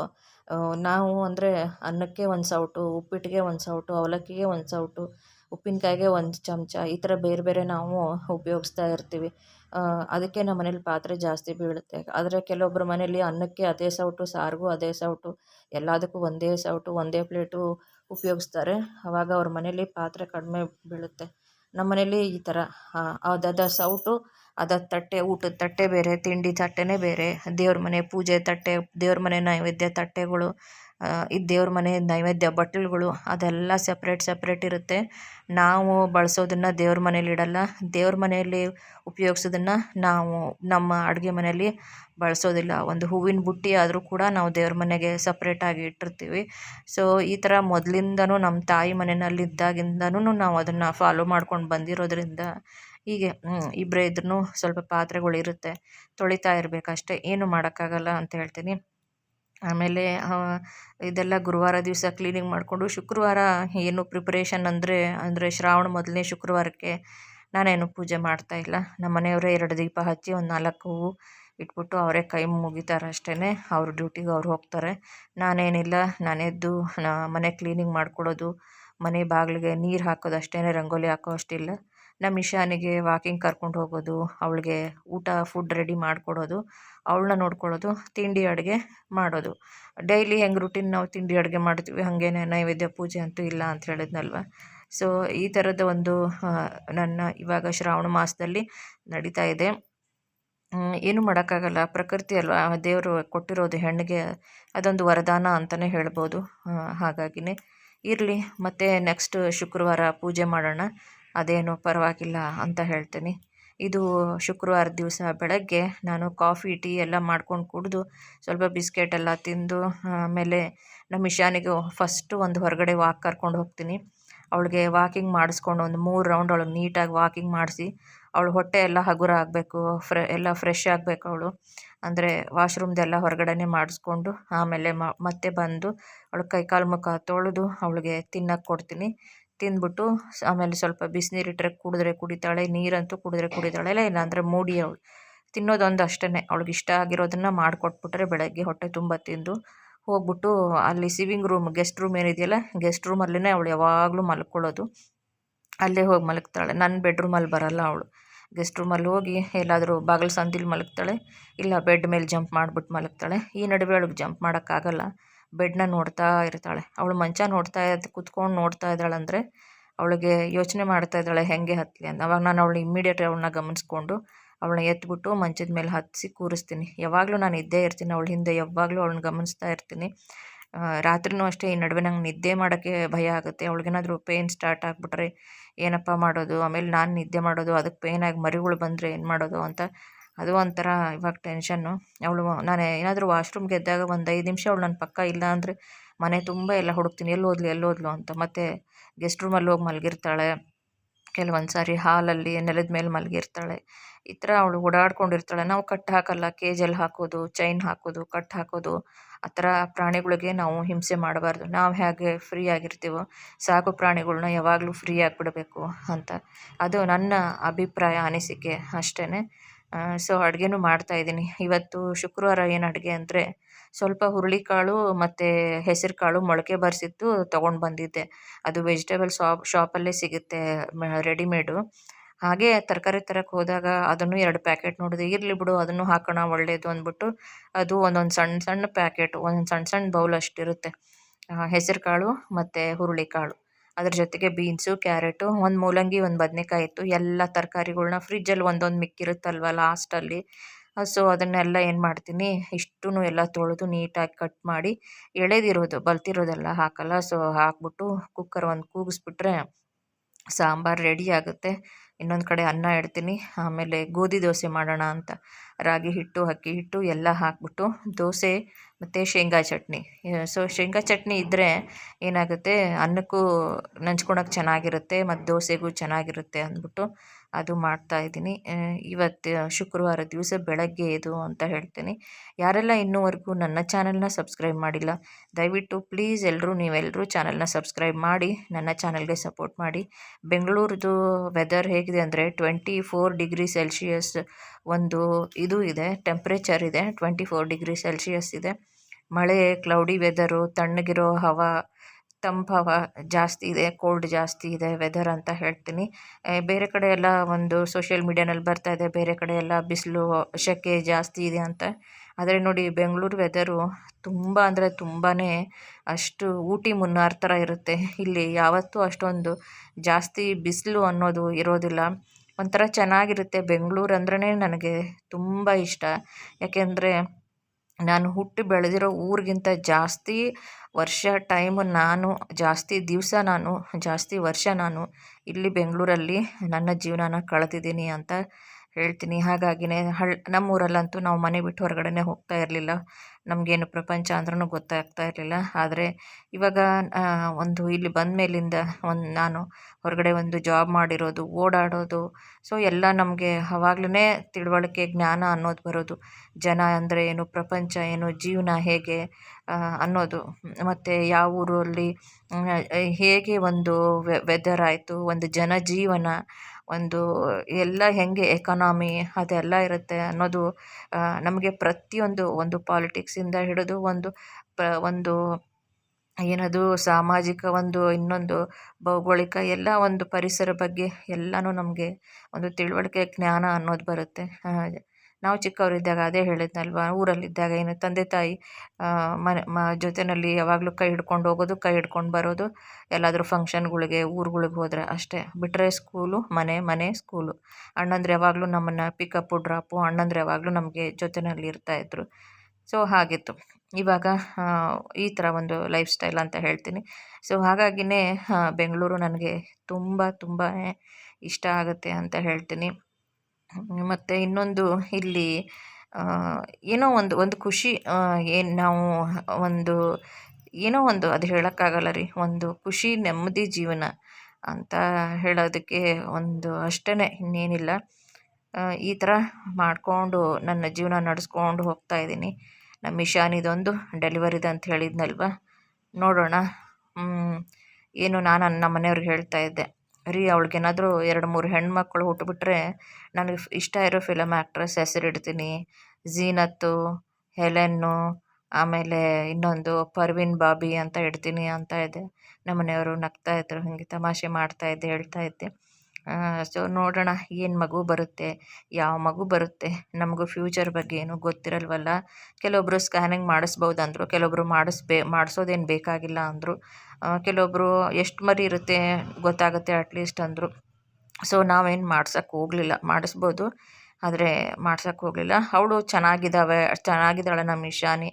ನಾವು ಅಂದರೆ ಅನ್ನಕ್ಕೆ ಒಂದು ಸೌಟು ಉಪ್ಪಿಟ್ಟಿಗೆ ಒಂದು ಸೌಟು, ಅವಲಕ್ಕಿಗೆ ಒಂದು ಸೌಟು, ಉಪ್ಪಿನಕಾಯಿಗೆ ಒಂದು ಚಮಚ, ಈ ಥರ ಬೇರೆ ಬೇರೆ ನಾವು ಉಪಯೋಗಿಸ್ತಾ ಇರ್ತೀವಿ. ಅದಕ್ಕೆ ನಮ್ಮ ಮನೇಲಿ ಪಾತ್ರೆ ಜಾಸ್ತಿ ಬೀಳುತ್ತೆ. ಆದರೆ ಕೆಲವೊಬ್ಬರ ಮನೇಲಿ ಅನ್ನಕ್ಕೆ ಅದೇ ಸೌಟು, ಸಾರಿಗೂ ಅದೇ ಸೌಟು, ಎಲ್ಲದಕ್ಕೂ ಒಂದೇ ಸೌಟು, ಒಂದೇ ಪ್ಲೇಟು ಉಪಯೋಗಿಸ್ತಾರೆ. ಆವಾಗ ಅವ್ರ ಮನೇಲಿ ಪಾತ್ರೆ ಕಡಿಮೆ ಬೀಳುತ್ತೆ. ನಮ್ಮ ಮನೇಲಿ ಈ ಥರ ಅದದ ಸೌಟು ಅದ ತಟ್ಟೆ, ಊಟದ ತಟ್ಟೆ ಬೇರೆ, ತಿಂಡಿ ತಟ್ಟೆನೇ ಬೇರೆ, ದೇವ್ರ ಮನೆ ಪೂಜೆ ತಟ್ಟೆ, ದೇವ್ರ ಮನೆ ನೈವೇದ್ಯ ತಟ್ಟೆಗಳು ಇದು ದೇವ್ರ ಮನೆ ನೈವೇದ್ಯ, ಬಟ್ಟಲುಗಳು ಅದೆಲ್ಲ ಸಪ್ರೇಟ್ ಸಪ್ರೇಟ್ ಇರುತ್ತೆ. ನಾವು ಬಳಸೋದನ್ನು ದೇವ್ರ ಮನೇಲಿ ಇಡಲ್ಲ. ದೇವ್ರ ಮನೆಯಲ್ಲಿ ಉಪಯೋಗಿಸೋದನ್ನು ನಾವು ನಮ್ಮ ಅಡುಗೆ ಮನೆಯಲ್ಲಿ ಬಳಸೋದಿಲ್ಲ. ಒಂದು ಹೂವಿನ ಬುಟ್ಟಿ ಆದರೂ ಕೂಡ ನಾವು ದೇವ್ರ ಮನೆಗೆ ಸಪ್ರೇಟಾಗಿ ಇಟ್ಟಿರ್ತೀವಿ. ಸೊ ಈ ಥರ ಮೊದಲಿಂದನೂ ನಮ್ಮ ತಾಯಿ ಮನೆಯಲ್ಲಿದ್ದಾಗಿಂದನೂ ನಾವು ಅದನ್ನು ಫಾಲೋ ಮಾಡ್ಕೊಂಡು ಬಂದಿರೋದ್ರಿಂದ ಹೀಗೆ ಇಬ್ಬರೇ ಇದ್ರೂ ಸ್ವಲ್ಪ ಪಾತ್ರೆಗಳಿರುತ್ತೆ ತೊಳಿತಾ ಇರಬೇಕಷ್ಟೇ. ಏನು ಮಾಡೋಕ್ಕಾಗಲ್ಲ ಅಂತ ಹೇಳ್ತೀನಿ. ಆಮೇಲೆ ಇದೆಲ್ಲ ಗುರುವಾರ ದಿವಸ ಕ್ಲೀನಿಂಗ್ ಮಾಡಿಕೊಂಡು ಶುಕ್ರವಾರ ಏನು ಪ್ರಿಪ್ರೇಷನ್ ಅಂದರೆ ಅಂದರೆ ಶ್ರಾವಣ ಮೊದಲನೇ ಶುಕ್ರವಾರಕ್ಕೆ ನಾನೇನು ಪೂಜೆ ಮಾಡ್ತಾಯಿಲ್ಲ ನಮ್ಮ ಮನೆಯವರೇ ಎರಡು ದೀಪ ಹಚ್ಚಿ ಒಂದು ನಾಲ್ಕು ಹೂವು ಇಟ್ಬಿಟ್ಟು ಅವರೇ ಕೈ ಮುಗಿತಾರೆ ಅಷ್ಟೇ ಅವ್ರ ಡ್ಯೂಟಿಗೆ ಅವ್ರು ಹೋಗ್ತಾರೆ. ನಾನೇನಿಲ್ಲ, ನಾನೆದ್ದು ಮನೆ ಕ್ಲೀನಿಂಗ್ ಮಾಡ್ಕೊಳ್ಳೋದು ಮನೆ ಬಾಗಿಲಿಗೆ ನೀರು ಹಾಕೋದು ಅಷ್ಟೇ ರಂಗೋಲಿ ಹಾಕೋ ಅಷ್ಟಿಲ್ಲ. ನಮ್ಮ ಇಶಾನಿಗೆ ವಾಕಿಂಗ್ ಕರ್ಕೊಂಡು ಹೋಗೋದು, ಅವಳಿಗೆ ಊಟ ಫುಡ್ ರೆಡಿ ಮಾಡಿಕೊಡೋದು ಅವಳನ್ನ ನೋಡ್ಕೊಳ್ಳೋದು ತಿಂಡಿ ಅಡುಗೆ ಮಾಡೋದು. ಡೈಲಿ ಹೆಂಗೆ ರುಟೀನ್ ನಾವು ತಿಂಡಿ ಅಡುಗೆ ಮಾಡ್ತೀವಿ, ಹಾಗೇನೆ ನೈವೇದ್ಯ ಪೂಜೆ ಅಂತೂ ಇಲ್ಲ ಅಂತ ಹೇಳಿದ್ನಲ್ವ? ಸೊ ಈ ಥರದ ಒಂದು ನನ್ನ ಇವಾಗ ಶ್ರಾವಣ ಮಾಸದಲ್ಲಿ ನಡೀತಾ ಇದೆ. ಏನು ಮಾಡೋಕ್ಕಾಗಲ್ಲ. ಪ್ರಕೃತಿ ಅಲ್ವಾ? ದೇವರು ಕೊಟ್ಟಿರೋದು ಹೆಣ್ಣಿಗೆ ಅದೊಂದು ವರದಾನ ಅಂತಲೇ ಹೇಳ್ಬೋದು. ಹಾಗಾಗಿನೇ ಇರಲಿ. ಮತ್ತೆ ನೆಕ್ಸ್ಟ್ ಶುಕ್ರವಾರ ಪೂಜೆ ಮಾಡೋಣ. ಅದೇನು ಪರವಾಗಿಲ್ಲ ಅಂತ ಹೇಳ್ತೀನಿ. ಇದು ಶುಕ್ರವಾರ ದಿವಸ ಬೆಳಗ್ಗೆ ನಾನು ಕಾಫಿ, ಟೀ ಎಲ್ಲ ಮಾಡ್ಕೊಂಡು ಕುಡಿದು ಸ್ವಲ್ಪ ಬಿಸ್ಕೆಟ್ ಎಲ್ಲ ತಿಂದು, ಆಮೇಲೆ ನಮ್ಮ ಇಶಾನಿಗೆ ಫಸ್ಟು ಒಂದು ಹೊರಗಡೆ ವಾಕ್ ಕರ್ಕೊಂಡು ಹೋಗ್ತೀನಿ. ಅವಳಿಗೆ ವಾಕಿಂಗ್ ಮಾಡಿಸ್ಕೊಂಡು ಒಂದು ಮೂರು ರೌಂಡ್ ಅವಳಿಗೆ ನೀಟಾಗಿ ವಾಕಿಂಗ್ ಮಾಡಿಸಿ, ಅವಳು ಹೊಟ್ಟೆ ಎಲ್ಲ ಹಗುರ ಆಗಬೇಕು, ಫ್ರೆ, ಎಲ್ಲ ಫ್ರೆಶ್ ಆಗಬೇಕು ಅವಳು. ಅಂದರೆ ವಾಶ್ರೂಮ್ದೆಲ್ಲ ಹೊರಗಡೆನೇ ಮಾಡಿಸ್ಕೊಂಡು, ಆಮೇಲೆ ಮತ್ತೆ ಬಂದು ಅವಳು ಕೈ ಕಾಲು ಮುಖ ತೊಳೆದು ಅವಳಿಗೆ ತಿನ್ನಕ್ಕೆ ಕೊಡ್ತೀನಿ. ತಿಂದ್ಬಿಟ್ಟು ಆಮೇಲೆ ಸ್ವಲ್ಪ ಬಿಸಿನೀರಿಟ್ರೆ ಕುಡಿದ್ರೆ ಕುಡಿತಾಳೆ, ನೀರಂತೂ ಕುಡಿದ್ರೆ ಕುಡಿತಾಳೆ, ಇಲ್ಲ ಇಲ್ಲಾಂದರೆ ಮೂಡಿ ಅವಳು. ತಿನ್ನೋದೊಂದು ಅಷ್ಟೇ ಅವ್ಳಿಗೆ ಇಷ್ಟ ಆಗಿರೋದನ್ನು ಮಾಡಿಕೊಟ್ಬಿಟ್ರೆ ಬೆಳಗ್ಗೆ ಹೊಟ್ಟೆ ತುಂಬ ತಿಂದು ಹೋಗ್ಬಿಟ್ಟು ಅಲ್ಲಿ ಸಿವಿಂಗ್ ರೂಮ್ ಗೆಸ್ಟ್ ರೂಮ್ ಏನಿದೆಯಲ್ಲ ಗೆಸ್ಟ್ ರೂಮಲ್ಲೇ ಅವಳು ಯಾವಾಗಲೂ ಮಲ್ಕೊಳ್ಳೋದು. ಅಲ್ಲೇ ಹೋಗಿ ಮಲಗ್ತಾಳೆ. ನನ್ನ ಬೆಡ್ರೂಮಲ್ಲಿ ಬರೋಲ್ಲ ಅವಳು. ಗೆಸ್ಟ್ ರೂಮಲ್ಲಿ ಹೋಗಿ ಎಲ್ಲಾದರೂ ಬಾಗಿಲು ಸಂದಿಲಿ ಮಲಗ್ತಾಳೆ, ಇಲ್ಲ ಬೆಡ್ ಮೇಲೆ ಜಂಪ್ ಮಾಡಿಬಿಟ್ಟು ಮಲಗ್ತಾಳೆ. ಈ ನಡುವೆ ಅವಳಿಗೆ ಜಂಪ್ ಮಾಡೋಕ್ಕಾಗಲ್ಲ. ಬೆಡ್ನ ನೋಡ್ತಾ ಇರ್ತಾಳೆ. ಅವಳು ಮಂಚ ನೋಡ್ತಾ ಇದ್ದು ಕುತ್ಕೊಂಡು ನೋಡ್ತಾ ಇದ್ದಾಳಂದರೆ ಅವಳಿಗೆ ಯೋಚನೆ ಮಾಡ್ತಾ ಇದ್ದಾಳೆ, ಹೆಂಗೆ ಹತ್ತಲಿ ಅಂತ ಅವಾಗ ನಾನು ಅವಳು ಇಮ್ಮಿಡಿಯೇಟ್ ಅವಳನ್ನ ಗಮನಿಸ್ಕೊಂಡು ಅವಳನ್ನ ಎತ್ಬಿಟ್ಟು ಮಂಚದ ಮೇಲೆ ಹತ್ತಿಸಿ ಕೂರಿಸ್ತೀನಿ. ಯಾವಾಗಲೂ ನಾನು ಇದ್ದೇ ಇರ್ತೀನಿ, ಅವಳ ಹಿಂದೆ ಯಾವಾಗಲೂ ಅವಳನ್ನ ಗಮನಿಸ್ತಾ ಇರ್ತೀನಿ. ರಾತ್ರಿನೂ ಅಷ್ಟೇ ಈ ನಡುವೆ ನಂಗೆ ನಿದ್ದೆ ಮಾಡೋಕ್ಕೆ ಭಯ ಆಗುತ್ತೆ. ಅವಳಿಗೇನಾದರೂ ಪೇಯ್ನ್ ಸ್ಟಾರ್ಟ್ ಆಗಿಬಿಟ್ರೆ ಏನಪ್ಪ ಮಾಡೋದು? ಆಮೇಲೆ ನಾನು ನಿದ್ದೆ ಮಾಡೋದು ಅದಕ್ಕೆ ಪೇಯ್ನಾಗಿ ಮರಿಗಳು ಬಂದರೆ ಏನು ಮಾಡೋದು ಅಂತ ಅದು ಒಂಥರ ಇವಾಗ ಟೆನ್ಷನ್ನು ಅವಳು ನಾನು ಏನಾದರೂ ವಾಶ್ರೂಮ್ಗೆ ಎದ್ದಾಗ ಒಂದು ಐದು ನಿಮಿಷ ಅವಳು ನನ್ನ ಪಕ್ಕ ಇಲ್ಲ ಅಂದರೆ ಮನೆ ತುಂಬ ಎಲ್ಲ ಹುಡುಕ್ತೀನಿ, ಎಲ್ಲಿ ಹೋದ್ಲು ಎಲ್ಲಿ ಹೋದ್ಲು ಅಂತ. ಮತ್ತು ಗೆಸ್ಟ್ ರೂಮಲ್ಲಿ ಹೋಗಿ ಮಲಗಿರ್ತಾಳೆ. ಕೆಲವೊಂದು ಸಾರಿ ಹಾಲಲ್ಲಿ ನೆಲದ ಮೇಲೆ ಮಲಗಿರ್ತಾಳೆ. ಈ ಥರ ಅವಳು ಓಡಾಡ್ಕೊಂಡಿರ್ತಾಳೆ. ನಾವು ಕಟ್ ಹಾಕಲ್ಲ ಕೇಜಲ್ಲಿ ಹಾಕೋದು ಚೈನ್ ಹಾಕೋದು, ಕಟ್ ಹಾಕೋದು. ಆ ಥರ ಪ್ರಾಣಿಗಳಿಗೆ ನಾವು ಹಿಂಸೆ ಮಾಡಬಾರ್ದು. ನಾವು ಹೇಗೆ ಫ್ರೀ ಆಗಿರ್ತೀವೋ, ಸಾಕು ಪ್ರಾಣಿಗಳನ್ನ ಯಾವಾಗಲೂ ಫ್ರೀ ಆಗಿಬಿಡಬೇಕು ಅಂತ. ಅದು ನನ್ನ ಅಭಿಪ್ರಾಯ, ಅನಿಸಿಕೆ ಅಷ್ಟೇ ಸೊ ಅಡುಗೆನೂ ಮಾಡ್ತಾಯಿದ್ದೀನಿ ಇವತ್ತು ಶುಕ್ರವಾರ ಏನು ಅಡುಗೆ ಅಂದರೆ ಸ್ವಲ್ಪ ಹುರುಳಿಕಾಳು ಮತ್ತು ಹೆಸರು ಕಾಳು ಮೊಳಕೆ ಬರಿಸಿದ್ದು ತೊಗೊಂಡು ಬಂದಿದ್ದೆ. ಅದು ವೆಜಿಟೇಬಲ್ ಶಾಪ್ ಶಾಪಲ್ಲೇ ಸಿಗುತ್ತೆ ರೆಡಿಮೇಡು ಹಾಗೆ ತರಕಾರಿ ತರಕ್ಕೆ ಹೋದಾಗ ಅದನ್ನು ಎರಡು ಪ್ಯಾಕೆಟ್ ನೋಡಿದೆ. ಇರಲಿ ಬಿಡು, ಅದನ್ನು ಹಾಕೋಣ ಒಳ್ಳೆಯದು ಅಂದ್ಬಿಟ್ಟು ಅದು ಒಂದೊಂದು ಸಣ್ಣ ಸಣ್ಣ ಪ್ಯಾಕೆಟ್ ಒಂದೊಂದು ಸಣ್ಣ ಸಣ್ಣ ಬೌಲ್ ಅಷ್ಟಿರುತ್ತೆ. ಹೆಸರು ಕಾಳು ಮತ್ತು ಹುರುಳಿಕಾಳು. ಅದ್ರ ಜೊತೆಗೆ ಬೀನ್ಸು, ಕ್ಯಾರೆಟು, ಒಂದು ಮೂಲಂಗಿ, ಒಂದು ಬದನೆಕಾಯಿ ಇತ್ತು. ಎಲ್ಲ ತರಕಾರಿಗಳ್ನ ಫ್ರಿಜ್ಜಲ್ಲಿ ಒಂದೊಂದು ಮಿಕ್ಕಿರುತ್ತಲ್ವ ಲಾಸ್ಟಲ್ಲಿ. ಸೊ, ಅದನ್ನೆಲ್ಲ ಏನು ಮಾಡ್ತೀನಿ ಇಷ್ಟೂ ಎಲ್ಲ ತೊಳೆದು ನೀಟಾಗಿ ಕಟ್ ಮಾಡಿ, ಎಳೆದಿರೋದು, ಬಲ್ತಿರೋದೆಲ್ಲ ಹಾಕಲ್ಲ. ಸೊ, ಹಾಕ್ಬಿಟ್ಟು ಕುಕ್ಕರ್ ಒಂದು ಕೂಗಿಸ್ಬಿಟ್ರೆ ಸಾಂಬಾರು ರೆಡಿ ಆಗುತ್ತೆ. ಇನ್ನೊಂದು ಕಡೆ ಅನ್ನ ಇಡ್ತೀನಿ. ಆಮೇಲೆ ಗೋಧಿ ದೋಸೆ ಮಾಡೋಣ ಅಂತ. ರಾಗಿ ಹಿಟ್ಟು, ಅಕ್ಕಿ ಹಿಟ್ಟು ಎಲ್ಲ ಹಾಕ್ಬಿಟ್ಟು ದೋಸೆ ಮತ್ತು ಶೇಂಗಾ ಚಟ್ನಿ. ಸೊ ಶೇಂಗಾ ಚಟ್ನಿ ಇದ್ದರೆ ಏನಾಗುತ್ತೆ? ಅನ್ನಕ್ಕೂ ನಂಚ್ಕೊಳಕ್ಕೆ ಚೆನ್ನಾಗಿರುತ್ತೆ ಮತ್ತು ದೋಸೆಗೂ ಚೆನ್ನಾಗಿರುತ್ತೆ ಅಂದ್ಬಿಟ್ಟು ಅದು ಮಾಡ್ತಾ ಇದ್ದೀನಿ. ಇವತ್ತು ಶುಕ್ರವಾರ ದಿವಸ ಬೆಳಗ್ಗೆ ಇದು ಅಂತ ಹೇಳ್ತೀನಿ. ಯಾರೆಲ್ಲ ಇನ್ನೂವರೆಗೂ ನನ್ನ ಚಾನಲ್ನ ಸಬ್ಸ್ಕ್ರೈಬ್ ಮಾಡಿಲ್ಲ, ದಯವಿಟ್ಟು ಪ್ಲೀಸ್ ಎಲ್ಲರೂ ನೀವೆಲ್ಲರೂ ಚಾನಲ್ನ ಸಬ್ಸ್ಕ್ರೈಬ್ ಮಾಡಿ, ನನ್ನ ಚಾನಲ್ಗೆ ಸಪೋರ್ಟ್ ಮಾಡಿ. ಬೆಂಗಳೂರದು ವೆದರ್ ಹೇಗಿದೆ ಅಂದರೆ ಟ್ವೆಂಟಿ ಫೋರ್ ಡಿಗ್ರಿ ಸೆಲ್ಸಿಯಸ್ ಒಂದು ಇದು ಇದೆ ಟೆಂಪ್ರೇಚರ್ ಇದೆ ಟ್ವೆಂಟಿ ಫೋರ್ ಡಿಗ್ರಿ ಸೆಲ್ಸಿಯಸ್ ಇದೆ. ಮಳೆ ಕ್ಲೌಡಿ ವೆದರು ತಣ್ಣಗಿರೋ ಹವಾ ತಂಪು ಹವಾ ಜಾಸ್ತಿ ಇದೆ ಕೋಲ್ಡ್ ಜಾಸ್ತಿ ಇದೆ ವೆದರ್ ಅಂತ ಹೇಳ್ತೀನಿ. ಬೇರೆ ಕಡೆ ಎಲ್ಲ ಒಂದು ಸೋಷಿಯಲ್ ಮೀಡಿಯಾನಲ್ಲಿ ಬರ್ತಾ ಇದೆ, ಬೇರೆ ಕಡೆ ಎಲ್ಲ ಬಿಸಿಲು, ಸೆಕೆ ಜಾಸ್ತಿ ಇದೆ ಅಂತ. ಆದರೆ ನೋಡಿ, ಬೆಂಗಳೂರು ವೆದರು ತುಂಬ ಅಂದರೆ ತುಂಬಾ ಅಷ್ಟು ಊಟಿ ಮುನ್ನಾರ್ ಥರ ಇರುತ್ತೆ. ಇಲ್ಲಿ ಯಾವತ್ತೂ ಅಷ್ಟೊಂದು ಜಾಸ್ತಿ ಬಿಸಿಲು ಅನ್ನೋದು ಇರೋದಿಲ್ಲ. ಒಂಥರ ಚೆನ್ನಾಗಿರುತ್ತೆ. ಬೆಂಗಳೂರು ಅಂದ್ರೇ ನನಗೆ ತುಂಬ ಇಷ್ಟ. ಯಾಕೆಂದರೆ ನಾನು ಹುಟ್ಟಿ ಬೆಳೆದಿರೋ ಊರಿಗಿಂತ ಜಾಸ್ತಿ ವರ್ಷ ಟೈಮ್ ನಾನು, ಜಾಸ್ತಿ ದಿವಸ ನಾನು, ಜಾಸ್ತಿ ವರ್ಷ ನಾನು ಇಲ್ಲಿ ಬೆಂಗಳೂರಲ್ಲಿ ನನ್ನ ಜೀವನನ ಕಳೆದಿದ್ದೀನಿ ಅಂತ ಹೇಳ್ತೀನಿ. ಹಾಗಾಗಿನೇ ಹಳ್ ನಮ್ಮೂರಲ್ಲಂತೂ ನಾವು ಮನೆ ಬಿಟ್ಟು ಹೊರಗಡೆನೇ ಹೋಗ್ತಾ ಇರಲಿಲ್ಲ. ನಮಗೇನು ಪ್ರಪಂಚ ಅಂದ್ರೂ ಗೊತ್ತಾಗ್ತಾ ಇರಲಿಲ್ಲ. ಆದರೆ ಇವಾಗ ಒಂದು ಇಲ್ಲಿ ಬಂದ ಮೇಲಿಂದ ಒಂದು ನಾನು ಹೊರಗಡೆ ಒಂದು ಜಾಬ್ ಮಾಡಿರೋದು, ಓಡಾಡೋದು, ಸೊ ಎಲ್ಲ ನಮಗೆ ಆವಾಗ್ಲೇ ತಿಳುವಳಿಕೆ, ಜ್ಞಾನ ಅನ್ನೋದು ಬರೋದು. ಜನ ಅಂದರೆ ಏನು, ಪ್ರಪಂಚ ಏನು, ಜೀವನ ಹೇಗೆ ಅನ್ನೋದು. ಮತ್ತು ಯಾವ ಊರಲ್ಲಿ ಹೇಗೆ ಒಂದು ವೆದರ್ ಆಯಿತು, ಒಂದು ಜನಜೀವನ ಒಂದು ಎಲ್ಲ ಹೇಗೆ ಎಕಾನಮಿ ಅದೆಲ್ಲ ಇರುತ್ತೆ ಅನ್ನೋದು ನಮಗೆ ಪ್ರತಿಯೊಂದು ಒಂದು ಪಾಲಿಟಿಕ್ಸಿಂದ ಹಿಡಿದು ಒಂದು ಪ, ಒಂದು ಏನದು ಸಾಮಾಜಿಕ ಒಂದು ಇನ್ನೊಂದು ಭೌಗೋಳಿಕ ಎಲ್ಲ ಒಂದು ಪರಿಸರ ಬಗ್ಗೆ ಎಲ್ಲನೂ ನಮಗೆ ಒಂದು ತಿಳುವಳಿಕೆ ಜ್ಞಾನ ಅನ್ನೋದು ಬರುತ್ತೆ. ನಾವು ಚಿಕ್ಕವರಿದ್ದಾಗ ಅದೇ ಹೇಳಿದ್ನಲ್ವ? ಊರಲ್ಲಿದ್ದಾಗ ಏನು ತಂದೆ ತಾಯಿ ಮನೆ, ಮ ಜೊತೆಯಲ್ಲಿ ಯಾವಾಗಲೂ ಕೈ ಹಿಡ್ಕೊಂಡು ಹೋಗೋದು, ಕೈ ಹಿಡ್ಕೊಂಡು ಬರೋದು, ಎಲ್ಲಾದರೂ ಫಂಕ್ಷನ್ಗಳಿಗೆ, ಊರುಗಳಿಗೆ ಹೋದರೆ ಅಷ್ಟೇ. ಬಿಟ್ಟರೆ ಸ್ಕೂಲು, ಮನೆ ಮನೆ, ಸ್ಕೂಲು. ಅಣ್ಣಂದ್ರೆ ಯಾವಾಗಲೂ ನಮ್ಮನ್ನು ಪಿಕಪ್ಪು ಡ್ರಾಪು ಅಣ್ಣಂದ್ರೆ ಯಾವಾಗಲೂ ನಮಗೆ ಜೊತೆಯಲ್ಲಿ ಇರ್ತಾಯಿದ್ರು ಸೊ ಹಾಗಿತ್ತು. ಇವಾಗ ಈ ಥರ ಒಂದು ಲೈಫ್ ಸ್ಟೈಲ್ ಅಂತ ಹೇಳ್ತೀನಿ. ಸೊ ಹಾಗಾಗಿನೇ ಬೆಂಗಳೂರು ನನಗೆ ತುಂಬ ತುಂಬಾ ಇಷ್ಟ ಆಗುತ್ತೆ ಅಂತ ಹೇಳ್ತೀನಿ. ಮತ್ತು ಇನ್ನೊಂದು ಇಲ್ಲಿ ಏನೋ ಒಂದು ಒಂದು ಖುಷಿ ಏನು ನಾವು ಒಂದು, ಏನೋ ಒಂದು ಅದು ಹೇಳೋಕ್ಕಾಗಲ್ಲ ರೀ, ಒಂದು ಖುಷಿ, ನೆಮ್ಮದಿ ಜೀವನ ಅಂತ ಹೇಳೋದಕ್ಕೆ ಒಂದು ಅಷ್ಟೇ ಇನ್ನೇನಿಲ್ಲ. ಈ ಥರ ಮಾಡಿಕೊಂಡು ನನ್ನ ಜೀವನ ನಡೆಸ್ಕೊಂಡು ಹೋಗ್ತಾ ಇದ್ದೀನಿ. ನಮ್ಮ ಇಶಾನಿದೊಂದು ಡೆಲಿವರಿದೆ ಅಂತ ಹೇಳಿದ್ನಲ್ವ? ನೋಡೋಣ. ಏನು ನಾನು ನಮ್ಮ ಮನೆಯವ್ರಿಗೆ ಹೇಳ್ತಾ ಇದ್ದೆ. ರೀ, ಅವ್ಳಿಗೇನಾದರೂ ಎರಡು ಮೂರು ಹೆಣ್ಮಕ್ಳು ಹುಟ್ಟುಬಿಟ್ರೆ ನನಗೆ ಇಷ್ಟ ಇರೋ ಫಿಲಮ್ ಆ್ಯಕ್ಟ್ರೆಸ್ ಹೆಸರಿಡ್ತೀನಿ. ಝೀನತ್ತು, ಹೆಲೆನ್ನು, ಆಮೇಲೆ ಇನ್ನೊಂದು ಪರ್ವಿನ್ ಬಾಬಿ ಅಂತ ಇಡ್ತೀನಿ ಅಂತ ಇದೆ. ನಮ್ಮ ಮನೆಯವರು ನಗ್ತಾ ಇದ್ದರು ಹಾಗೆ ತಮಾಷೆ ಮಾಡ್ತಾ ಇದ್ದೆ, ಹೇಳ್ತಾ ಇದ್ದೆ. ಸೊ ನೋಡೋಣ ಏನು ಮಗು ಬರುತ್ತೆ, ಯಾವ ಮಗು ಬರುತ್ತೆ, ನಮಗೂ ಫ್ಯೂಚರ್ ಬಗ್ಗೆ ಏನೂ ಗೊತ್ತಿರಲ್ವಲ್ಲ? ಕೆಲವೊಬ್ಬರು ಸ್ಕ್ಯಾನಿಂಗ್ ಮಾಡಿಸ್ಬೋದು ಅಂದರು ಕೆಲವೊಬ್ಬರು ಮಾಡಿಸ್ಬೇ, ಮಾಡಿಸೋದೇನು ಬೇಕಾಗಿಲ್ಲ ಅಂದರು ಕೆಲವೊಬ್ಬರು ಎಷ್ಟು ಮರಿ ಇರುತ್ತೆ ಗೊತ್ತಾಗುತ್ತೆ ಅಟ್ಲೀಸ್ಟ್ ಅಂದರು. ಸೊ ನಾವೇನು ಮಾಡ್ಸೋಕ್ಕೆ ಹೋಗಲಿಲ್ಲ, ಮಾಡಿಸ್ಬೋದು, ಆದರೆ ಮಾಡ್ಸೋಕ್ಕೆ ಹೋಗಲಿಲ್ಲ. ಅವಳು ಚೆನ್ನಾಗಿದ್ದಾವೆ, ಚೆನ್ನಾಗಿದ್ದಾಳೆ ನಮ್ಮ ಇಶಾನಿ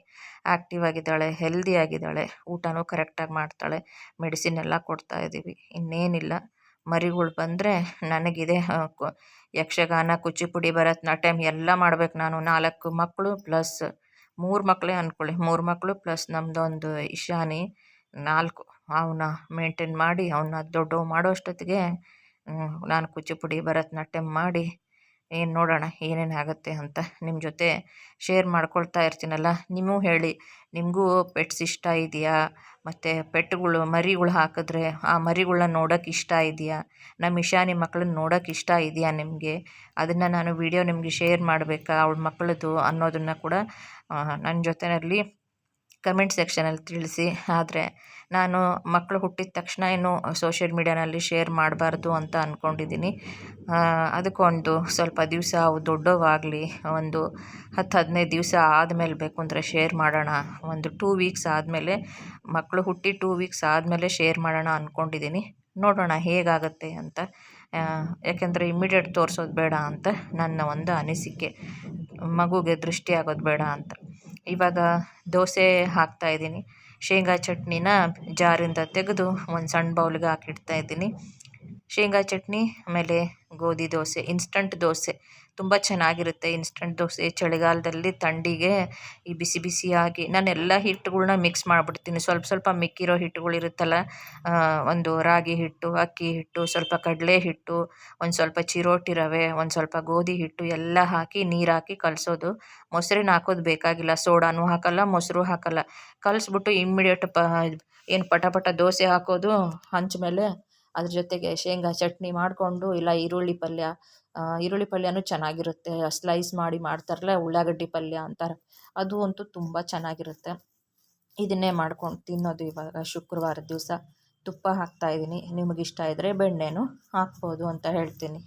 ಆ್ಯಕ್ಟಿವ್ ಆಗಿದ್ದಾಳೆ ಹೆಲ್ದಿ ಆಗಿದ್ದಾಳೆ, ಊಟನೂ ಕರೆಕ್ಟಾಗಿ ಮಾಡ್ತಾಳೆ ಮೆಡಿಸಿನ್ ಎಲ್ಲ ಕೊಡ್ತಾ ಇದ್ದೀವಿ ಇನ್ನೇನಿಲ್ಲ. ಮರಿಗಳು ಬಂದರೆ ನನಗಿದೆ ಯಕ್ಷಗಾನ, ಕೂಚಿಪುಡಿ, ಭರತನಾಟ್ಯಂ ಎಲ್ಲ ಮಾಡ್ಬೇಕು ನಾನು. ನಾಲ್ಕು ಮಕ್ಕಳು ಪ್ಲಸ್ ಮೂರು ಮಕ್ಕಳೇ ಅಂದ್ಕೊಳ್ಳಿ ಮೂರು ಮಕ್ಕಳು ಪ್ಲಸ್ ನಮ್ಮದೊಂದು ಇಶಾನಿ ನಾಲ್ಕು. ಅವನ್ನ ಮೇಂಟೈನ್ ಮಾಡಿ ಅವನ್ನ ದೊಡ್ಡವು ಮಾಡೋ ಅಷ್ಟೊತ್ತಿಗೆ ನಾನು ಕೂಚಿಪುಡಿ, ಭರತನಾಟ್ಯಂ ಮಾಡಿ ಏನು ನೋಡೋಣ, ಏನೇನು ಆಗುತ್ತೆ ಅಂತ ನಿಮ್ಮ ಜೊತೆ ಶೇರ್ ಮಾಡ್ಕೊಳ್ತಾ ಇರ್ತೀನಲ್ಲ. ನಿಮಗೂ ಹೇಳಿ, ನಿಮಗೂ ಪೆಟ್ಸ್ ಇಷ್ಟ ಇದೆಯಾ? ಮತ್ತು ಪೆಟ್ಗಳು, ಮರಿಗಳು ಹಾಕಿದ್ರೆ ಆ ಮರಿಗಳನ್ನ ನೋಡೋಕೆ ಇಷ್ಟ ಇದೆಯಾ? ನಮ್ಮ ಇಶಾನಿ ಮಕ್ಳನ್ನ ನೋಡೋಕೆ ಇಷ್ಟ ಇದೆಯಾ ನಿಮಗೆ? ಅದನ್ನು ನಾನು ವಿಡಿಯೋ ನಿಮಗೆ ಶೇರ್ ಮಾಡಬೇಕಾ? ಅವಳ ಮಕ್ಕಳದು ಅನ್ನೋದನ್ನು ಕೂಡ ನನ್ನ ಜೊತೆಯಲ್ಲಿ ಕಮೆಂಟ್ ಸೆಕ್ಷನಲ್ಲಿ ತಿಳಿಸಿ. ಆದರೆ ನಾನು ಮಕ್ಕಳು ಹುಟ್ಟಿದ ತಕ್ಷಣ ಏನು ಸೋಷಿಯಲ್ ಮೀಡ್ಯಾನಲ್ಲಿ ಶೇರ್ ಮಾಡಬಾರ್ದು ಅಂತ ಅಂದ್ಕೊಂಡಿದ್ದೀನಿ ಅದಕ್ಕೊಂದು ಸ್ವಲ್ಪ ದಿವಸ ಅವು ದೊಡ್ಡವಾಗಲಿ, ಒಂದು ಹತ್ತು, ಹದಿನೈದು ದಿವಸ ಆದಮೇಲೆ ಬೇಕು ಅಂದರೆ ಶೇರ್ ಮಾಡೋಣ. ಒಂದು ಟೂ ವೀಕ್ಸ್ ಆದಮೇಲೆ ಮಕ್ಕಳು ಹುಟ್ಟಿ ಟೂ ವೀಕ್ಸ್ ಆದಮೇಲೆ ಶೇರ್ ಮಾಡೋಣ ಅಂದ್ಕೊಂಡಿದ್ದೀನಿ ನೋಡೋಣ ಹೇಗಾಗುತ್ತೆ ಅಂತ. ಯಾಕೆಂದರೆ ಇಮ್ಮಿಡಿಯೇಟ್ ತೋರಿಸೋದು ಬೇಡ ಅಂತ ನನ್ನ ಒಂದು ಅನಿಸಿಕೆ. ಮಗುಗೆ ದೃಷ್ಟಿ ಆಗೋದು ಬೇಡ ಅಂತ. ಇವಾಗ ದೋಸೆ ಹಾಕ್ತಾ ಇದ್ದೀನಿ. ಶೇಂಗಾ ಚಟ್ನಿನ ಜಾರಿಂದ ತೆಗೆದು ಒಂದು ಸಣ್ಣ ಬೌಲ್ಗೆ ಹಾಕಿಡ್ತಾ ಇದ್ದೀನಿ. ಶೇಂಗಾ ಚಟ್ನಿ, ಆಮೇಲೆ ಗೋಧಿ ದೋಸೆ ಇನ್ಸ್ಟಂಟ್ ದೋಸೆ. ತುಂಬ ಚೆನ್ನಾಗಿರುತ್ತೆ ಇನ್ಸ್ಟಂಟ್ ದೋಸೆ, ಚಳಿಗಾಲದಲ್ಲಿ ಥಂಡಿಗೆ ಈ ಬಿಸಿ ಬಿಸಿಯಾಗಿ. ನಾನು ಎಲ್ಲ ಹಿಟ್ಟುಗಳ್ನ ಮಿಕ್ಸ್ ಮಾಡಿಬಿಡ್ತೀನಿ. ಸ್ವಲ್ಪ ಸ್ವಲ್ಪ ಮಿಕ್ಕಿರೋ ಹಿಟ್ಟುಗಳಿರುತ್ತಲ್ಲ ಒಂದು ರಾಗಿ ಹಿಟ್ಟು, ಅಕ್ಕಿ ಹಿಟ್ಟು, ಸ್ವಲ್ಪ ಕಡಲೆ ಹಿಟ್ಟು, ಒಂದು ಸ್ವಲ್ಪ ಚಿರೋಟಿ ರವೆ, ಒಂದು ಸ್ವಲ್ಪ ಗೋಧಿ ಹಿಟ್ಟು ಎಲ್ಲ ಹಾಕಿ ನೀರು ಹಾಕಿ ಕಲಸೋದು. ಮೊಸರಿನ ಹಾಕೋದು ಬೇಕಾಗಿಲ್ಲ. ಸೋಡಾನು ಹಾಕಲ್ಲ, ಮೊಸರು ಹಾಕಲ್ಲ. ಕಲಸ್ಬಿಟ್ಟು ಇಮ್ಮಿಡಿಯೇಟ್ ಪ, ಏನು ಪಟ ಪಟ ದೋಸೆ ಹಾಕೋದು, ಹಂಚ ಮೇಲೆ ಅದ್ರ ಜೊತೆಗೆ ಶೇಂಗಾ ಚಟ್ನಿ ಮಾಡಿಕೊಂಡು, ಇಲ್ಲ ಈರುಳ್ಳಿ ಪಲ್ಯ ಈರುಳ್ಳಿ ಪಲ್ಯನೂ ಚೆನ್ನಾಗಿರುತ್ತೆ. ಸ್ಲೈಸ್ ಮಾಡಿ ಮಾಡ್ತಾರಲ್ಲ, ಉಳ್ಳಾಗಡ್ಡಿ ಪಲ್ಯ ಅಂತಾರೆ, ಅದು ಅಂತೂ ತುಂಬ ಚೆನ್ನಾಗಿರುತ್ತೆ. ಇದನ್ನೇ ಮಾಡ್ಕೊಂಡು ತಿನ್ನೋದು ಇವಾಗ ಶುಕ್ರವಾರದ ದಿವಸ. ತುಪ್ಪ ಹಾಕ್ತಾಯಿದ್ದೀನಿ ನಿಮಗಿಷ್ಟ ಇದ್ದರೆ ಬೆಣ್ಣೆನೂ ಹಾಕ್ಬೋದು ಅಂತ ಹೇಳ್ತೀನಿ.